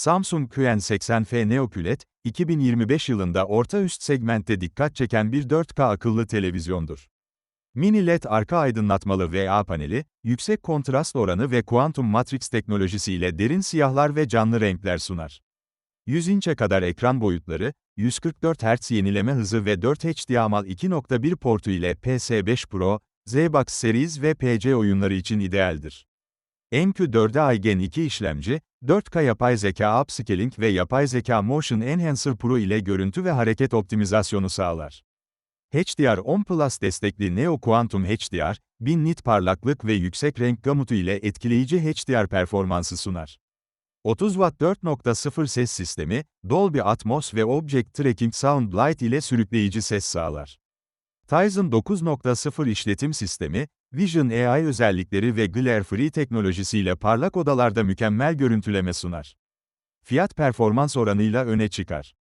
Samsung QN80F Neo QLED, 2025 yılında orta üst segmentte dikkat çeken bir 4K akıllı televizyondur. Mini LED arka aydınlatmalı VA paneli, yüksek kontrast oranı ve kuantum matrix teknolojisiyle derin siyahlar ve canlı renkler sunar. 100 inçe kadar ekran boyutları, 144 Hz yenileme hızı ve 4 HDMI 2.1 portu ile PS5 Pro, Xbox Series ve PC oyunları için idealdir. MQ4'e Gen 2 işlemci, 4K yapay zeka upscaling ve yapay zeka Motion Enhancer Pro ile görüntü ve hareket optimizasyonu sağlar. HDR10 Plus destekli Neo Quantum HDR, 1000 nit parlaklık ve yüksek renk gamutu ile etkileyici HDR performansı sunar. 30 Watt 4.0 ses sistemi, Dolby Atmos ve Object Tracking Sound Lite ile sürükleyici ses sağlar. Tizen 9.0 işletim sistemi, Vision AI özellikleri ve glare-free teknolojisiyle parlak odalarda mükemmel görüntüleme sunar. Fiyat performans oranıyla öne çıkar.